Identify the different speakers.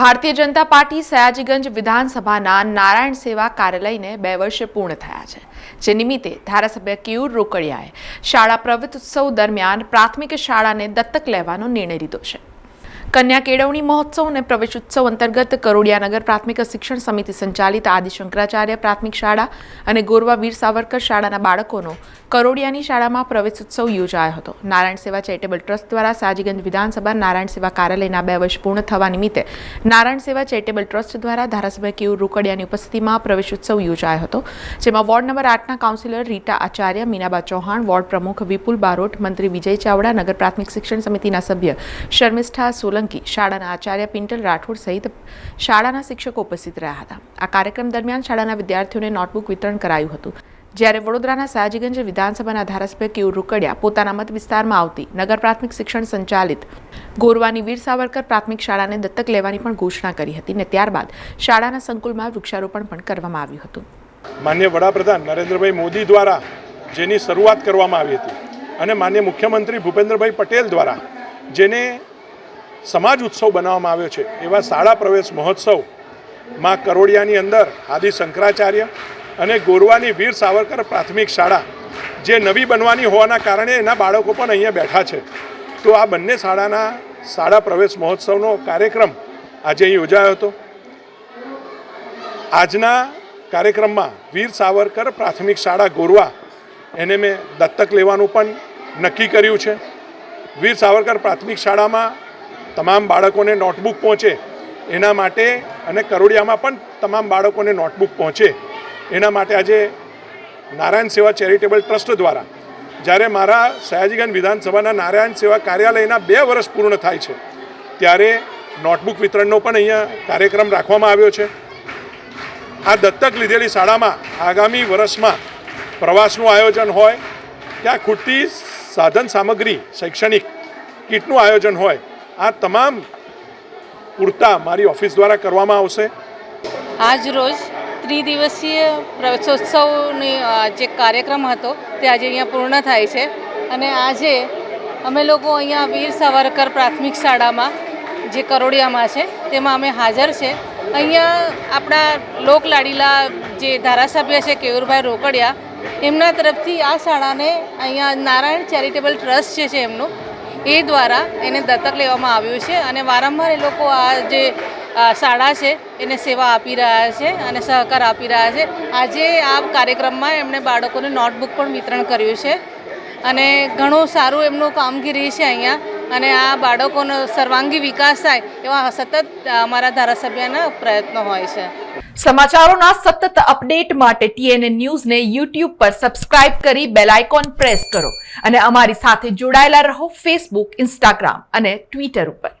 Speaker 1: Bharatiya Janata party Sayajiganj વિધાનસભાના નારાયણ સેવા કાર્યાલયને બે વર્ષ પૂર્ણ થયા છે, જે નિમિત્તે ધારાસભ્ય કેયુર રોકડિયાએ શાળા પ્રવેશોત્સવ દરમિયાન પ્રાથમિક શાળાને દત્તક લેવાનો નિર્ણય લીધો છે. કન્યા કેળવણી મહોત્સવ અને પ્રવેશોત્સવ અંતર્ગત કરોડિયાનગર પ્રાથમિક શિક્ષણ સમિતિ સંચાલિત આદિ શંકરાચાર્ય પ્રાથમિક શાળા અને ગોરવા વીર સાવરકર શાળાના બાળકોનો કરોડિયાની શાળામાં પ્રવેશોત્સવ યોજાયો હતો. નારાયણ સેવા ચેરિટેબલ ટ્રસ્ટ દ્વારા સાજીગંજ વિધાનસભા નારાયણ સેવા કાર્યાલયના બે વર્ષ પૂર્ણ થવા નિમિત્તે નારાયણ સેવા ચેરિટેબલ ટ્રસ્ટ દ્વારા ધારાસભ્ય કેયુર રોકડિયાની ઉપસ્થિતિમાં પ્રવેશોત્સવ યોજાયો હતો, જેમાં વોર્ડ નંબર આઠના કાઉન્સિલર રીટા આચાર્ય, મીનાબા ચૌહાણ, વોર્ડ પ્રમુખ વિપુલ બારોટ, મંત્રી વિજય ચાવડા, નગર પ્રાથમિક શિક્ષણ સમિતિના સભ્ય શર્મિષ્ઠા સોલંકી શાળાના આચાર્ય પિન્ટલ રાઠોડ સહિત શાળાના શિક્ષકો ઉપસ્થિત રહ્યા હતા. આ કાર્યક્રમ દરમિયાન શાળાના વિદ્યાર્થીઓને નોટબુક વિતરણ કરાયું હતું. જ્યારે વડોદરાના સાજીગંજ વિધાનસભાના ધારાસભ્ય કેયુર રૂકડિયા પોતાના મત વિસ્તારમાં આવતી નગર પ્રાથમિક શિક્ષણ સંચાલિત ગોરવાની વીર સાવરકર પ્રાથમિક શાળાને દત્તક લેવાની પણ ઘોષણા કરી હતી ને ત્યારબાદ શાળાના સંકુલમાં વૃક્ષારોપણ પણ કરવામાં આવ્યું હતું.
Speaker 2: માન્ય વડાપ્રધાન નરેન્દ્રભાઈ મોદી દ્વારા જેની શરૂઆત કરવામાં આવી હતી અને માન્ય મુખ્યમંત્રી ભૂપેન્દ્રભાઈ પટેલ દ્વારા જેને સમાજ ઉત્સવ બનાવવામાં આવ્યો છે. એવા શાળા પ્રવેશ મહોત્સવમાં કરોડિયાની અંદર આદિ શંકરાચાર્ય અને ગોરવાની વીર સાવરકર પ્રાથમિક શાળા જે નવી બનવાની હોવાના કારણે એના બાળકો પણ અહીંયા બેઠા છે. તો આ બંને શાળાના શાળા પ્રવેશ મહોત્સવનો કાર્યક્રમ આજે અહીં યોજાયો હતો. આજના કાર્યક્રમમાં વીર સાવરકર પ્રાથમિક શાળા ગોરવા એને મેં દત્તક લેવાનું પણ નક્કી કર્યું છે. વીર સાવરકર પ્રાથમિક શાળામાં તમામ બાળકોને નોટબુક પહોંચે એના માટે અને કરોડિયામાં પણ તમામ બાળકોને નોટબુક પહોંચે એના માટે આજે નારાયણ સેવા ચેરિટેબલ ટ્રસ્ટ દ્વારા જ્યારે મારા સયાજીગંજ વિધાનસભાના નારાયણ સેવા કાર્યાલયના બે વર્ષ પૂર્ણ થાય છે, ત્યારે નોટબુક વિતરણનો પણ અહીંયા કાર્યક્રમ રાખવામાં આવ્યો છે. આ દત્તક લીધેલી શાળામાં આગામી વર્ષમાં પ્રવાસનું આયોજન હોય ત્યાં ખૂટતી સાધન સામગ્રી, શૈક્ષણિક કીટનું આયોજન હોય આ તમામ પૂરતા મારી ઓફિસ દ્વારા કરવામાં આવશે.
Speaker 3: આજ રોજ ત્રિદિવસીય પ્રવેશોત્સવની જે કાર્યક્રમ હતો તે આજે અહીંયા પૂર્ણ થાય છે. અને આજે અમે લોકો અહીંયા વીર સાવરકર પ્રાથમિક શાળામાં જે કરોડિયામાં છે, તેમાં અમે હાજર છે. અહીંયા આપણા લોકલાડીલા જે ધારાસભ્ય છે, કેયુરભાઈ રોકડિયા, એમના તરફથી આ શાળાને અહીંયા નારાયણ ચેરિટેબલ ટ્રસ્ટ જે છે એમનું એ દ્વારા એને દત્તક લેવામાં આવ્યું છે અને વારંવાર એ લોકો આ જે શાળા છે, એને સેવા આપી રહ્યા છે અને સહકાર આપી રહ્યા છે. આજે આ કાર્યક્રમમાં એમણે બાળકોને નોટબુક પણ વિતરણ કર્યું છે અને ઘણું સારું એમનું કામગીરી છે અહીંયા. અને આ બાળકોનો સર્વાંગી વિકાસ થાય એવા સતત અમારા ધારાસભ્યના પ્રયત્નો હોય છે.
Speaker 1: સમાચારોના સતત અપડેટ માટે ટીએનએ ન્યૂઝને યુટ્યુબ પર સબસ્ક્રાઇબ કરી બેલ આઇકોન પ્રેસ કરો અને અમારી સાથે જોડાયેલા રહો ફેસબુક, ઇન્સ્ટાગ્રામ અને ટ્વિટર ઉપર.